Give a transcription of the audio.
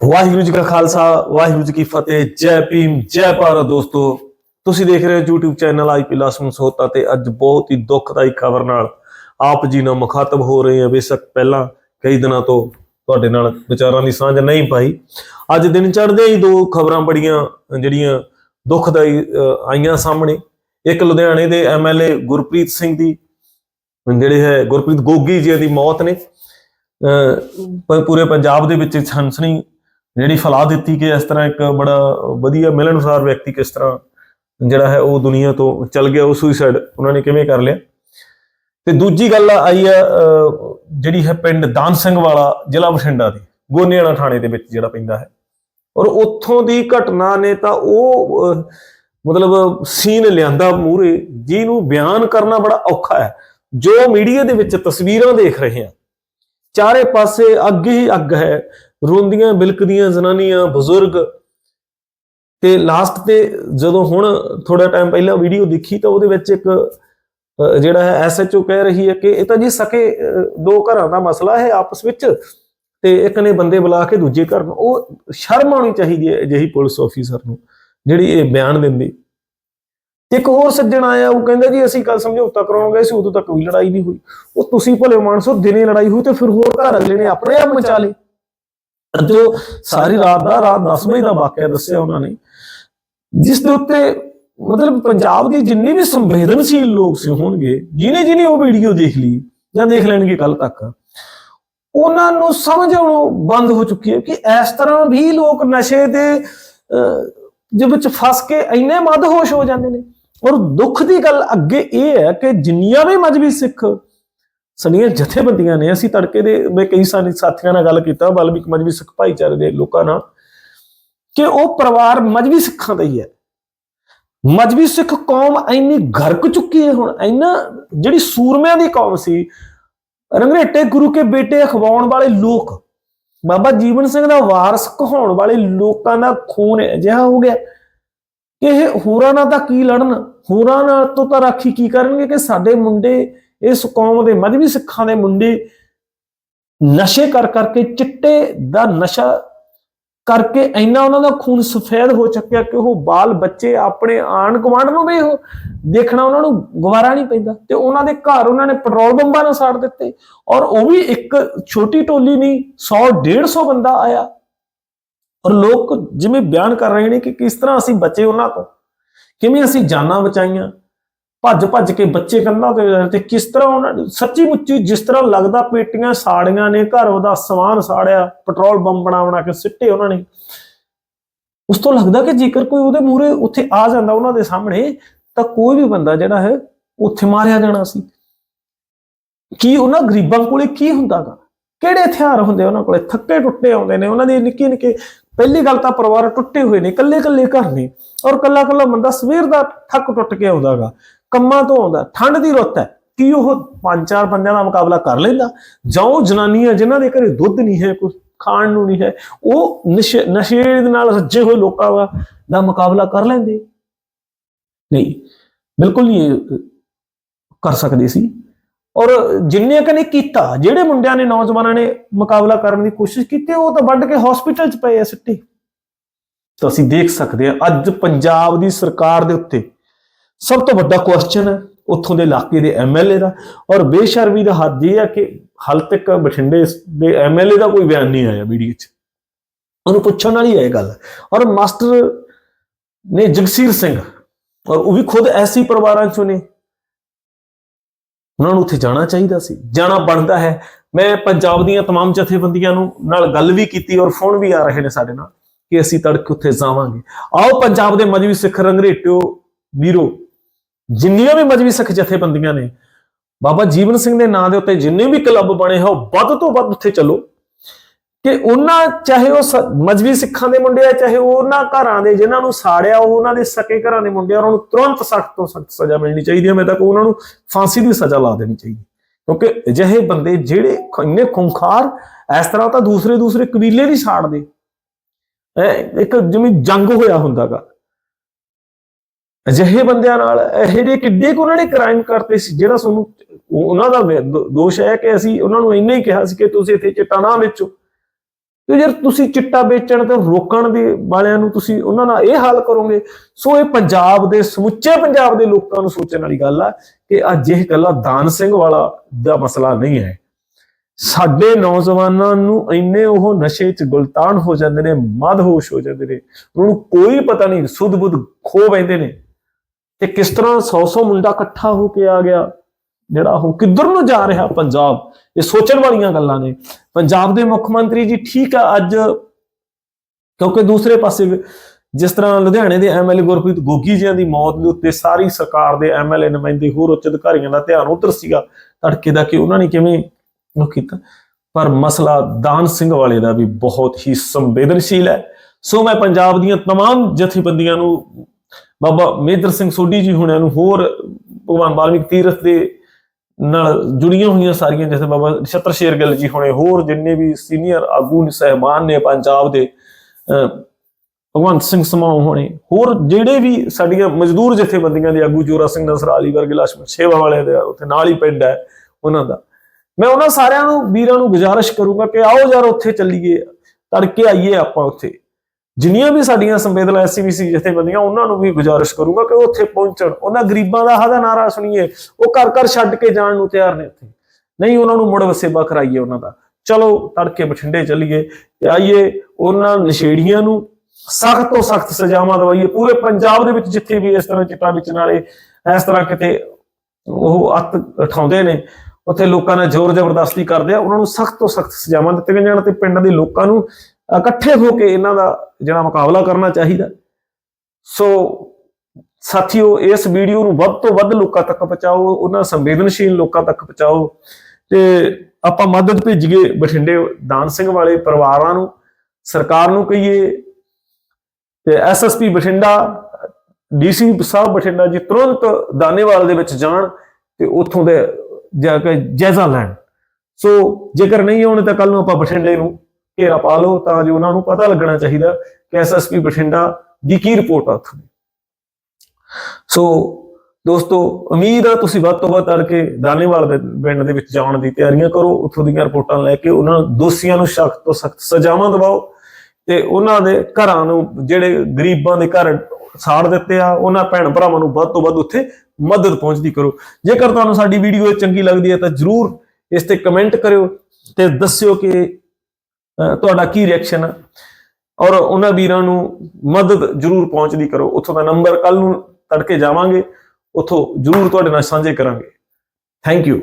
ਵਾਹਿਗੁਰੂ ਜੀ ਕਾ ਖਾਲਸਾ ਵਾਹਿਗੁਰੂ ਜੀ ਕੀ ਫਤਿਹ ਜੈ ਭੀਮ ਜੈ ਭਾਰਤ ਦੋਸਤੋ। ਤੁਸੀਂ ਦੇਖ ਰਹੇ ਹੋ YouTube ਚੈਨਲ ਆਈਪੀ ਲਸਮ ਸੋਤਾ ਤੇ ਅੱਜ ਬਹੁਤ ਹੀ ਦੁਖਦਾਈ ਖਬਰ ਨਾਲ ਆਪ ਜੀ ਨਾਲ ਮੁਖਾਤਬ ਹੋ ਰਹੇ ਹਾਂ। ਬੇਸ਼ੱਕ ਪਹਿਲਾਂ ਕਈ ਦਿਨਾਂ ਤੋਂ ਤੁਹਾਡੇ ਨਾਲ ਵਿਚਾਰਾਂ ਦੀ ਸਾਂਝ ਨਹੀਂ ਪਾਈ। ਅੱਜ ਦਿਨ ਚੜ੍ਹਦੇ ਹੀ ਦੋ ਖਬਰਾਂ ਬੜੀਆਂ ਜਿਹੜੀਆਂ ਦੁਖਦਾਈ ਅਹ, ਆਈਆਂ ਸਾਹਮਣੇ। ਇੱਕ ਲੁਧਿਆਣੇ ਦੇ ਐਮਐਲਏ ਗੁਰਪ੍ਰੀਤ ਸਿੰਘ ਦੀ ਜਿਹੜੇ ਹੈ ਗੁਰਪ੍ਰੀਤ ਗੋਗੀ ਜੀ ਦੀ ਮੌਤ ਨੇ। ਅਹ, ਪੂਰੇ ਪੰਜਾਬ ਦੇ ਵਿੱਚ ਹੰਸਣੀ ਜਿਹੜੀ ਫੈਲਾ ਦਿੱਤੀ ਕਿ ਇਸ ਤਰ੍ਹਾਂ ਇੱਕ ਬੜਾ ਵਧੀਆ ਮਿਲਣਸਾਰ ਵਿਅਕਤੀ ਕਿਸ ਤਰ੍ਹਾਂ ਜਿਹੜਾ ਹੈ ਉਹ ਦੁਨੀਆ ਤੋਂ ਚਲ ਗਿਆ, ਉਹ ਸੁਸਾਈਡ ਉਹਨਾਂ ਨੇ ਕਿਵੇਂ ਕਰ ਲਿਆ? ਤੇ ਦੂਜੀ ਗੱਲ ਆਈ ਹੈ ਜਿਹੜੀ ਹੈ ਪਿੰਡ ਦਾਨ ਸਿੰਘ ਵਾਲਾ ਜ਼ਿਲ੍ਹਾ ਬਠਿੰਡਾ ਦੀ, ਗੋਨੇਆਣਾ ਥਾਣੇ ਦੇ ਵਿੱਚ ਜਿਹੜਾ ਪੈਂਦਾ ਹੈ। ਔਰ ਉੱਥੋਂ ਦੀ ਘਟਨਾ ਨੇ ਤਾਂ ਉਹ ਮਤਲਬ ਸੀਨ ਲਿਆਂਦਾ ਮੂਰੇ ਜਿਹਨੂੰ ਬਿਆਨ ਕਰਨਾ ਬੜਾ ਔਖਾ ਹੈ। ਜੋ ਮੀਡੀਆ ਦੇ ਵਿੱਚ ਤਸਵੀਰਾਂ ਦੇਖ ਰਹੇ ਹਾਂ ਚਾਰੇ ਪਾਸੇ ਅੱਗ ਹੀ ਅੱਗ ਹੈ। ਰੋਂਦੀਆਂ, ਬਿਲਕਦੀਆਂ, ਜ਼ਨਾਨੀਆਂ, ਬਜ਼ੁਰਗ। ਤੇ ਲਾਸਟ ਤੇ ਜਦੋਂ ਹੁਣ ਥੋੜਾ ਟਾਈਮ ਪਹਿਲਾਂ ਵੀਡੀਓ ਦੇਖੀ ਤਾਂ ਉਹਦੇ ਵਿੱਚ ਇੱਕ ਜਿਹੜਾ ਹੈ ਐਸਐਚਓ ਕਹਿ ਰਹੀ ਹੈ ਕਿ ਇਹ ਤਾਂ ਜੀ ਸਕੇ ਦੋ ਘਰਾਂ ਦਾ ਮਸਲਾ ਹੈ ਆਪਸ ਵਿੱਚ ਤੇ ਇੱਕ ਨੇ ਬੰਦੇ ਬੁਲਾ ਕੇ ਦੂਜੇ ਘਰ ਨੂੰ। ਉਹ ਸ਼ਰਮ ਆਉਣੀ ਚਾਹੀਦੀ ਹੈ ਅਜਿਹੀ ਪੁਲਿਸ ਆਫੀਸਰ ਨੂੰ ਜਿਹੜੀ ਇਹ ਬਿਆਨ ਦਿੰਦੀ। ਇੱਕ ਹੋਰ ਸੱਜਣ ਆਇਆ ਉਹ ਕਹਿੰਦਾ ਜੀ ਅਸੀਂ ਕੱਲ ਸਮਝੌਤਾ ਕਰਾਉਣ ਗਏ ਸੀ ਉਦੋਂ ਤੱਕ ਕੋਈ ਲੜਾਈ ਨਹੀਂ ਹੋਈ। ਉਹ ਤੁਸੀਂ ਭਲੇ ਮਾਨਸੋ ਦਿਨੇ ਲੜਾਈ ਹੋਈ ਤੇ ਫਿਰ ਹੋਰ ਘਰ ਅਗਲੇ ਨੇ ਆਪਣੇ ਆਪ ਮਚਾ ਲਏ। ਜੋ ਸਾਰੀ ਰਾਤ ਦਾ ਰਾਤ 10 ਵਜੇ ਦਾ ਵਾਕਿਆ ਦੱਸਿਆ ਉਹਨਾਂ ਨੇ। ਜਿਸ ਦੇ ਉੱਤੇ ਮਤਲਬ ਪੰਜਾਬ ਦੇ ਜਿੰਨੇ ਵੀ ਸੰਵੇਦਨਸ਼ੀਲ ਲੋਕ ਸੀ ਹੋਣਗੇ ਜਿਨੇ ਜਿਨੇ ਉਹ ਵੀਡੀਓ ਦੇਖ ਲਈ ਜਾਂ ਦੇਖ ਲੈਣਗੇ ਕੱਲ ਤੱਕ ਉਹਨਾਂ ਨੂੰ ਸਮਝ ਆਉਣੋਂ ਬੰਦ ਹੋ ਚੁੱਕੀ ਹੈ ਕਿ ਇਸ ਤਰ੍ਹਾਂ ਵੀ ਲੋਕ ਨਸ਼ੇ ਦੇ ਅਹ, ਵਿੱਚ ਫਸ ਕੇ ਇੰਨੇ ਮਦਹੋਸ਼ ਹੋ ਜਾਂਦੇ ਨੇ। ਔਰ ਦੁੱਖ ਦੀ ਗੱਲ ਅੱਗੇ ਇਹ ਹੈ ਕਿ ਜਿੰਨੀਆਂ ਵੀ ਮਜਬੀ ਸਿੱਖ ਸਾਡੀਆਂ ਜਥੇਬੰਦੀਆਂ ਨੇ, ਅਸੀਂ ਤੜਕੇ ਦੇ ਮੈਂ ਕਈ ਸਾਰੇ ਸਾਥੀਆਂ ਨਾਲ ਗੱਲ ਕੀਤਾ ਬਲਵਿਕ ਮਜਬੀ ਸਿੱਖ ਭਾਈਚਾਰੇ ਦੇ ਲੋਕਾਂ ਨਾਲ, ਕਿ ਉਹ ਪਰਿਵਾਰ ਮਜਬੀ ਸਿੱਖਾਂ ਦਾ ਹੀ ਹੈ। ਮਜਬੀ ਸਿੱਖ ਕੌਮ ਇੰਨੀ ਗਰਕ ਚੁੱਕੀ ਹੈ ਹੁਣ, ਇੰਨਾ ਜਿਹੜੀ ਸੂਰਮਿਆਂ ਦੀ ਕੌਮ ਸੀ, ਰੰਗਰੇਟੇ ਗੁਰੂ ਕੇ ਬੇਟੇ ਅਖਵਾਉਣ ਵਾਲੇ ਲੋਕ, ਬਾਬਾ ਜੀਵਨ ਸਿੰਘ ਦਾ ਵਾਰਸ ਕਹਾਉਣ ਵਾਲੇ ਲੋਕਾਂ ਦਾ ਖੂਨ ਅਜਿਹਾ ਹੋ ਗਿਆ। ਕਿ ਇਹ ਹੋਰਾਂ ਨਾਲ ਤਾਂ ਕੀ ਲੜਨ? ਹੋਰਾਂ ਨਾਲ ਤੋਂ ਤਾਂ ਰਾਖੀ ਕੀ ਕਰਨਗੇ ਕਿ ਸਾਡੇ ਮੁੰਡੇ, ਇਸ ਕੌਮ ਦੇ ਮਜਬੀ ਸਿੱਖਾਂ ਦੇ ਮੁੰਡੇ ਨਸ਼ੇ ਕਰ ਕਰਕੇ, ਚਿੱਟੇ ਦਾ ਨਸ਼ਾ ਕਰਕੇ ਇੰਨਾ ਉਹਨਾਂ ਦਾ ਖੂਨ ਸਫੈਦ ਹੋ ਚੁੱਕਿਆ ਕਿ ਉਹ ਬਾਲ ਬੱਚੇ ਆਪਣੇ ਆਣ ਗੁਆਂਢ ਨੂੰ ਵੀ ਉਹ ਦੇਖਣਾ ਉਹਨਾਂ ਨੂੰ ਗਵਾਰਾ ਨਹੀਂ ਪੈਂਦਾ ਤੇ ਉਹਨਾਂ ਦੇ ਘਰ ਉਹਨਾਂ ਨੇ ਪੈਟਰੋਲ ਬੰਬਾਂ ਨਾਲ ਸਾੜ ਦਿੱਤੇ ਔਰ ਉਹ ਵੀ ਇੱਕ ਛੋਟੀ ਟੋਲੀ ਨਹੀਂ 100 150 ਬੰਦਾ ਆਇਆ। ਔਰ ਲੋਕ ਜਿਵੇਂ ਬਿਆਨ ਕਰ ਰਹੇ ਨੇ ਕਿ ਕਿਸ ਤਰ੍ਹਾਂ ਅਸੀਂ ਬਚੇ ਉਹਨਾਂ ਤੋਂ, ਕਿਵੇਂ ਅਸੀਂ ਜਾਨਾਂ ਬਚਾਈਆਂ, ਭੱਜ ਭੱਜ ਕੇ ਬੱਚੇ ਕੰਧਾਂ ਤੇ ਤੇ ਕਿਸ ਤਰ੍ਹਾਂ ਉਹਨਾਂ ਨੂੰ, ਸੱਚੀ ਮੁੱਚੀ ਜਿਸ ਤਰ੍ਹਾਂ ਲੱਗਦਾ ਪੇਟੀਆਂ ਸਾੜੀਆਂ ਨੇ, ਘਰ ਉਹਦਾ ਸਮਾਨ ਸਾੜਿਆ, ਪੈਟਰੋਲ ਬੰਬ ਬਣਾ ਬਣਾ ਕੇ ਸਿੱਟੇ ਉਹਨਾਂ ਨੇ, ਉਸ ਤੋਂ ਲੱਗਦਾ ਕਿ ਜੇਕਰ ਕੋਈ ਉਹਦੇ ਮੂਹਰੇ ਉੱਥੇ ਆ ਜਾਂਦਾ ਉਹਨਾਂ ਦੇ ਸਾਹਮਣੇ, ਤਾਂ ਕੋਈ ਵੀ ਬੰਦਾ ਜਿਹੜਾ ਹੈ, ਉੱਥੇ ਮਾਰਿਆ ਜਾਣਾ ਸੀ। ਕੀ ਉਹਨਾਂ ਗਰੀਬਾਂ ਕੋਲੇ ਕੀ ਹੁੰਦਾਗਾ? ਕਿਹੜੇ ਹਥਿਆਰ ਹੁੰਦੇ ਉਹਨਾਂ ਕੋਲੇ? ਥੱਕੇ ਟੁੱਟੇ ਆਉਂਦੇ ਨੇ, ਉਹਨਾਂ ਦੇ ਨਿੱਕੇ ਨਿੱਕੇ ਪਹਿਲੀ ਗੱਲ ਤਾਂ ਪਰਿਵਾਰ ਟੁੱਟੇ ਹੋਏ ਨੇ, ਇਕੱਲੇ ਇਕੱਲੇ ਘਰ ਨੇ ਔਰ ਕੱਲਾ ਕੱਲਾ ਬੰਦਾ ਸਵੇਰ ਦਾ ਥੱਕ ਟੁੱਟ ਕੇ ਆਉਂਦਾਗਾ ਕੰਮਾਂ ਤੋਂ ਆਉਂਦਾ, ਠੰਡ ਦੀ ਰੁੱਤ ਹੈ, ਕੀ ਉਹ ਪੰਜ ਚਾਰ ਬੰਦਿਆਂ ਦਾ ਮੁਕਾਬਲਾ ਕਰ ਲੈਂਦਾ? ਜਾਂ ਉਹ ਜਨਾਨੀਆਂ ਜਿਨ੍ਹਾਂ ਦੇ ਘਰੇ ਦੁੱਧ ਨਹੀਂ ਹੈ ਕੁਝ ਖਾਣ ਨੂੰ ਨਹੀਂ ਹੈ, ਉਹ ਨਸ਼ੇ ਨਸ਼ੇ ਦੇ ਨਾਲ ਰੱਜੇ ਹੋਏ ਲੋਕਾਂ ਦਾ ਦਾ ਮੁਕਾਬਲਾ ਕਰ ਲੈਂਦੇ। ਨਹੀਂ, ਬਿਲਕੁਲ ਨਹੀਂ ਕਰ ਸਕਦੇ ਸੀ। ਔਰ ਜਿੰਨੇ ਕਨੇ ਕੀਤਾ, ਜਿਹੜੇ ਮੁੰਡਿਆਂ ਨੇ ਨੌਜਵਾਨਾਂ ਨੇ ਮੁਕਾਬਲਾ ਕਰਨ ਦੀ ਕੋਸ਼ਿਸ਼ ਕੀਤੀ, ਉਹ ਤਾਂ ਵੱਢ ਕੇ ਹਸਪੀਟਲ 'ਚ ਪਏ ਆ ਸਿੱਟੇ। ਤਾਂ ਅਸੀਂ ਦੇਖ ਸਕਦੇ ਹਾਂ, ਅੱਜ ਪੰਜਾਬ ਦੀ ਸਰਕਾਰ ਦੇ ਉੱਤੇ ਸਭ ਤੋਂ ਵੱਡਾ ਕੁਐਸਚਨ ਹੈ, ਉੱਥੋਂ ਦੇ ਇਲਾਕੇ ਦੇ ਐਮਐਲਏ ਦਾ। ਔਰ ਬੇਸ਼ਰਮੀ ਦਾ ਹੱਦ ਇਹ ਹੈ ਕਿ ਹਾਲ ਤੱਕ ਬਠਿੰਡੇ ਦੇ ਐਮਐਲਏ ਦਾ ਕੋਈ ਬਿਆਨ ਨਹੀਂ ਆਇਆ ਵੀਡੀਓ 'ਚ। ਉਹਨੂੰ ਪੁੱਛਣ ਵਾਲੀ ਹੈ ਇਹ ਗੱਲ। ਔਰ ਮਾਸਟਰ ਨੇ ਜਗਸੀਰ ਸਿੰਘ, ਔਰ ਉਹ ਵੀ ਖੁਦ ਐਸੀ ਪਰਿਵਾਰਾਂ ਚੋਂ ਨੇ। ਉਹਨਾਂ ਨੂੰ ਉੱਥੇ ਜਾਣਾ ਚਾਹੀਦਾ ਸੀ ਜਾਣਾ ਬਣਦਾ ਹੈ ਮੈਂ ਪੰਜਾਬ ਦੀਆਂ तमाम ਜਥੇਬੰਦੀਆਂ ਨੂੰ ਨਾਲ ਗੱਲ ਵੀ ਕੀਤੀ ਔਰ ਫੋਨ ਵੀ ਆ ਰਹੇ ਨੇ ਸਾਡੇ ਨਾਲ ਕਿ ਅਸੀਂ ਤੜਕੇ ਉੱਥੇ ਜਾਵਾਂਗੇ ਆਓ ਪੰਜਾਬ ਦੇ ਮਜਬੀ ਸਿੱਖ ਰੰਗਰੇਟਿਓ ਵੀਰੋ ਜਿੰਨੀਆਂ ਵੀ ਮਜਬੀ ਸਿੱਖ ਜਥੇਬੰਦੀਆਂ ਨੇ ਬਾਬਾ ਜੀਵਨ ਸਿੰਘ ਦੇ ਨਾਂ ਦੇ ਉੱਤੇ ਜਿੰਨੇ ਵੀ ਕਲੱਬ ਬਣੇ ਹੋ ਵੱਧ ਤੋਂ ਵੱਧ ਉੱਥੇ ਚੱਲੋ ਕਿ ਉਹਨਾਂ ਚਾਹੇ ਉਹ ਸ- ਮਜਬੀ ਸਿੱਖਾਂ ਦੇ ਮੁੰਡੇ ਆ, ਚਾਹੇ ਉਹਨਾਂ ਘਰਾਂ ਦੇ ਜਿਨ੍ਹਾਂ ਨੂੰ ਸਾੜਿਆ, ਉਹ ਉਹਨਾਂ ਦੇ ਸਕੇ ਘਰਾਂ ਦੇ ਮੁੰਡੇ ਆ, ਉਹਨਾਂ ਨੂੰ ਤੁਰੰਤ ਸਖਤ ਤੋਂ ਸਖਤ ਸਜ਼ਾ ਮਿਲਣੀ ਚਾਹੀਦੀ ਹੈ। ਮੈਂ ਤਾਂ ਕਹੂੰ ਉਹਨਾਂ ਨੂੰ ਫਾਂਸੀ ਦੀ ਸਜ਼ਾ ਲਾ ਦੇਣੀ ਚਾਹੀਦੀ। ਕਿਉਂਕਿ ਅਜਿਹੇ ਬੰਦੇ ਜਿਹੜੇ ਇੰਨੇ ਖੁੰਖਾਰ, ਇਸ ਤਰ੍ਹਾਂ ਤਾਂ ਦੂਸਰੇ ਦੂਸਰੇ ਕਬੀਲੇ ਵੀ ਸਾੜਦੇ। ਇੱਕ ਜਿਵੇਂ ਜੰਗ ਹੋਇਆ ਹੁੰਦਾਗਾ। ਅਜਿਹੇ ਬੰਦਿਆਂ ਨਾਲ ਇਹ ਜਿਹੜੇ ਕਿੱਡੇ ਕੁ ਉਹਨਾਂ ਨੇ ਕ੍ਰਾਈਮ ਕਰਤੇ ਸੀ, ਜਿਹੜਾ ਤੁਹਾਨੂੰ ਉਹਨਾਂ ਦਾ ਦੋਸ਼ ਹੈ ਕਿ ਅਸੀਂ ਉਹਨਾਂ ਨੂੰ ਇੰਨਾ ਹੀ ਕਿਹਾ ਸੀ ਕਿ ਤੁਸੀਂ ਇੱਥੇ ਚਿੱਟਾ ਵਿੱਚੋਂ। ਤੇ ਜੇ ਤੁਸੀਂ ਚਿੱਟਾ ਵੇਚਣ ਤੇ ਰੋਕਣ ਦੇ ਵਾਲਿਆਂ ਨੂੰ ਤੁਸੀਂ ਉਹਨਾਂ ਨਾਲ ਇਹ ਹਾਲ ਕਰੋਗੇ। ਸੋ ਇਹ ਪੰਜਾਬ ਦੇ ਸਮੁੱਚੇ ਪੰਜਾਬ ਦੇ ਲੋਕਾਂ ਨੂੰ ਸੋਚਣ ਵਾਲੀ ਗੱਲ ਆ ਕਿ ਅੱਜ ਇਹ ਇਕੱਲਾ ਦਾਨ ਸਿੰਘ ਵਾਲਾ ਦਾ ਮਸਲਾ ਨਹੀਂ ਹੈ। ਸਾਡੇ ਨੌਜਵਾਨਾਂ ਨੂੰ ਇੰਨੇ ਉਹ ਨਸ਼ੇ 'ਚ ਗੁਲਤਾਨ ਹੋ ਜਾਂਦੇ ਨੇ, ਮਦਹੋਸ਼ ਹੋ ਜਾਂਦੇ ਨੇ, ਉਹਨਾਂ ਨੂੰ ਕੋਈ ਪਤਾ ਨਹੀਂ ਸੁੱਧ ਬੁੱਧ ਖੋ ਬੈਂਦੇ ਨੇ। ਤੇ ਕਿਸ ਤਰ੍ਹਾਂ 100-100 ਮੁੰਡਾ ਇਕੱਠਾ ਹੋ ਕੇ ਆ ਗਿਆ। ਜਿਹੜਾ ਉਹ ਕਿੱਧਰ ਨੂੰ ਜਾ ਰਿਹਾ ਪੰਜਾਬ, ਇਹ ਸੋਚਣ ਵਾਲੀਆਂ ਗੱਲਾਂ ਨੇ। ਪੰਜਾਬ ਦੇ ਮੁੱਖ ਮੰਤਰੀ ਜੀ ਠੀਕ ਆ ਅੱਜ, ਕਿਉਂਕਿ ਦੂਸਰੇ ਪਾਸੇ ਜਿਸ ਤਰ੍ਹਾਂ ਲੁਧਿਆਣੇ ਦੇ ਐਮਐਲਏ ਗੁਰਪ੍ਰੀਤ ਗੋਗੀ ਜੀਆਂ ਦੀ ਮੌਤ ਦੇ ਉੱਤੇ ਸਾਰੀ ਸਰਕਾਰ ਦੇ ਐਮਐਲਏ ਨੁਮਾਇੰਦੇ ਹੋਰ ਉੱਚ ਅਧਿਕਾਰੀਆਂ ਦਾ ਧਿਆਨ ਉਧਰ ਸੀਗਾ, ਧੜਕੇ ਦਾ ਕਿ ਉਹਨਾਂ ਨੇ ਕਿਵੇਂ ਉਹ ਕੀਤਾ। ਪਰ ਮਸਲਾ ਦਾਨ ਸਿੰਘ ਵਾਲੇ ਦਾ ਵੀ ਬਹੁਤ ਹੀ ਸੰਵੇਦਨਸ਼ੀਲ ਹੈ। ਸੋ ਮੈਂ ਪੰਜਾਬ ਦੀਆਂ ਤਮਾਮ ਜਥੇਬੰਦੀਆਂ ਨੂੰ ਬਾਬਾ ਮੇਦਰ ਸਿੰਘ ਸੋਢੀ ਜੀ ਹੁਣਿਆਂ ਨੂੰ ਹੋਰ ਭਗਵਾਨ ਵਾਲਮੀਕ ਤੀਰਥ ਦੇ ਨਾਲ ਜੁੜੀਆਂ ਹੋਈਆਂ ਸਾਰੀਆਂ ਜਿਵੇਂ ਬਾਬਾ ਛਤਰ ਸ਼ੇਰਗਿੱਲ ਜੀ ਹੁਣੇ ਹੋਰ ਜਿੰਨੇ ਵੀ ਸੀਨੀਅਰ ਆਗੂ ਨੇ ਸਹਿਬਾਨ ਨੇ ਪੰਜਾਬ ਦੇ ਭਗਵੰਤ ਸਿੰਘ ਸਮਾਉ ਹੋਣੇ ਹੋਰ ਜਿਹੜੇ ਵੀ ਸਾਡੀਆਂ ਮਜ਼ਦੂਰ ਜਥੇਬੰਦੀਆਂ ਦੇ ਆਗੂ ਜੋਰਾ ਸਿੰਘ ਨਸਰਾਲੀ ਵਰਗੇ ਲక్ష్ਮਣ ਸੇਵਾ ਵਾਲੇ ਦੇ ਉੱਥੇ ਨਾਲ ਹੀ ਪਿੰਡ ਹੈ ਉਹਨਾਂ ਦਾ। ਮੈਂ ਉਹਨਾਂ ਸਾਰਿਆਂ ਨੂੰ ਵੀਰਾਂ ਨੂੰ ਗੁਜ਼ਾਰਿਸ਼ ਕਰੂੰਗਾ ਕਿ ਆਓ ਯਾਰ ਉੱਥੇ ਚੱਲੀਏ ਤੜਕੇ ਆਈਏ ਆਪਾਂ ਉੱਥੇ। ਜਿੰਨੀਆਂ ਵੀ ਸਾਡੀਆਂ ਸੰਵੇਦਨਾ ਐਸਸੀਬੀਸੀ ਜਥੇਬੰਦੀਆਂ, ਉਹਨਾਂ ਨੂੰ ਵੀ ਗੁਜ਼ਾਰਿਸ਼ ਕਰੂੰਗਾ ਕਿ ਉਹ ਉੱਥੇ ਪਹੁੰਚਣ। ਉਹਨਾਂ ਗਰੀਬਾਂ ਦਾ ਹਦਾ ਨਾਰਾ ਸੁਣੀਏ। ਉਹ ਘਰ ਘਰ ਛੱਡ ਕੇ ਜਾਣ ਨੂੰ ਤਿਆਰ ਨੇ ਉੱਥੇ। ਨਹੀਂ, ਉਹਨਾਂ ਨੂੰ ਮੁੜ ਵਸੇਬਾ ਕਰਾਈਏ ਉਹਨਾਂ ਦਾ। ਚਲੋ, ਤੜਕੇ ਬਠਿੰਡੇ ਚੱਲੀਏ ਆਈਏ ਉਹਨਾਂ ਨਸ਼ੇੜੀਆਂ ਨੂੰ ਸਖਤ ਤੋਂ ਸਖਤ ਸਜ਼ਾਵਾਂ ਦਵਾਈਏ। ਪੂਰੇ ਪੰਜਾਬ ਦੇ ਵਿੱਚ ਜਿੱਥੇ ਵੀ ਇਸ ਤਰ੍ਹਾਂ ਚਿੱਟਾ ਵੇਚਣ ਵਾਲੇ, ਇਸ ਤਰ੍ਹਾਂ ਕਿਤੇ ਉਹ ਅੱਤ ਉਠਾਉਂਦੇ ਨੇ, ਉੱਥੇ ਲੋਕਾਂ ਨਾਲ ਜ਼ੋਰ ਜ਼ਬਰਦਸਤੀ ਕਰਦੇ ਆ। ਉਹਨਾਂ ਨੂੰ ਸਖਤ ਤੋਂ ਸਖਤ ਸਜ਼ਾਵਾਂ ਦਿੱਤੀਆਂ ਜਾਣ ਤੇ ਪਿੰਡਾਂ ਦੇ ਲੋਕਾਂ ਨੂੰ ਇਕੱਠੇ ਹੋ ਕੇ ਇਹਨਾਂ ਦਾ ਜਿਹੜਾ ਮੁਕਾਬਲਾ ਕਰਨਾ ਚਾਹੀਦਾ। ਸੋ ਸਾਥੀਓ, ਇਸ ਵੀਡੀਓ ਨੂੰ ਵੱਧ ਤੋਂ ਵੱਧ ਲੋਕਾਂ ਤੱਕ ਪਹੁੰਚਾਓ, ਉਹਨਾਂ ਸੰਵੇਦਨਸ਼ੀਲ ਲੋਕਾਂ ਤੱਕ ਪਹੁੰਚਾਓ ਤੇ ਆਪਾਂ ਮਦਦ ਭੇਜੀਏ ਬਠਿੰਡੇ ਦਾਨ ਸਿੰਘ ਵਾਲੇ ਪਰਿਵਾਰਾਂ ਨੂੰ, ਸਰਕਾਰ ਨੂੰ ਕਹੀਏ ਤੇ ਐਸਐਸਪੀ ਬਠਿੰਡਾ ਡੀਸੀ ਸਾਹਿਬ ਬਠਿੰਡਾ ਜੀ ਤੁਰੰਤ ਦਾਨੇਵਾਲ ਦੇ ਵਿੱਚ ਜਾਣ ਤੇ ਉੱਥੋਂ ਦੇ ਜਾ ਕੇ ਜਾਇਜ਼ਾ ਲੈਣ। ਸੋ ਜੇਕਰ ਨਹੀਂ ਆਉਣੇ ਤਾਂ ਕੱਲ ਨੂੰ ਆਪਾਂ ਬਠਿੰਡੇ ਨੂੰ ਘੇਰਾ ਪਾ ਲਓ ਤਾਂ ਜੋ ਉਹਨਾਂ ਨੂੰ ਪਤਾ ਲੱਗਣਾ ਚਾਹੀਦਾ ਕਿ ਐਸਐਸਪੀ ਬਠਿੰਡਾ ਦੀ ਕੀ ਰਿਪੋਰਟ ਆ ਉੱਥੋਂ ਸੋ ਦੋਸਤੋ, ਉਮੀਦ ਆ ਤੁਸੀਂ ਵੱਧ ਤੋਂ ਵੱਧ ਤੜਕੇ ਦਾਨੇਵਾਲ ਦੇ ਪਿੰਡ ਦੇ ਵਿੱਚ ਜਾਣ ਦੀ ਤਿਆਰੀਆਂ ਕਰੋ, ਉੱਥੋਂ ਦੀਆਂ ਰਿਪੋਰਟਾਂ ਲੈ ਕੇ ਉਹਨਾਂ ਦੋਸ਼ੀਆਂ ਨੂੰ ਸਖਤ ਤੋਂ ਸਖਤ ਸਜ਼ਾਵਾਂ ਦਿਵਾਓ ਤੇ ਉਹਨਾਂ ਦੇ ਘਰਾਂ ਨੂੰ ਜਿਹੜੇ ਗਰੀਬਾਂ ਦੇ ਘਰ ਸਾੜ ਦਿੱਤੇ ਆ, ਉਹਨਾਂ ਭੈਣ ਭਰਾਵਾਂ ਨੂੰ ਵੱਧ ਤੋਂ ਵੱਧ ਉੱਥੇ ਮਦਦ ਪਹੁੰਚਦੀ ਕਰੋ। ਜੇਕਰ ਤੁਹਾਨੂੰ ਸਾਡੀ ਵੀਡੀਓ ਚੰਗੀ ਲੱਗਦੀ ਹੈ ਤਾਂ ਜਰੂਰ ਇਸ ਤੇ ਕਮੈਂਟ ਕਰਿਓ ਤੇ ਦੱਸਿਓ ਕਿ ਤੁਹਾਡਾ ਕੀ ਰਿਐਕਸ਼ਨ ਆ ਔਰ ਉਹਨਾਂ ਵੀਰਾਂ ਨੂੰ ਮਦਦ ਜਰੂਰ ਪਹੁੰਚਦੀ ਕਰੋ। ਉੱਥੋਂ ਦਾ ਨੰਬਰ ਕੱਲ ਨੂੰ ਤੜਕੇ ਜਾਵਾਂਗੇ। ਉੱਥੋਂ ਜਰੂਰ ਤੁਹਾਡੇ ਨਾਲ ਸਾਂਝੇ ਕਰਾਂਗੇ। Thank you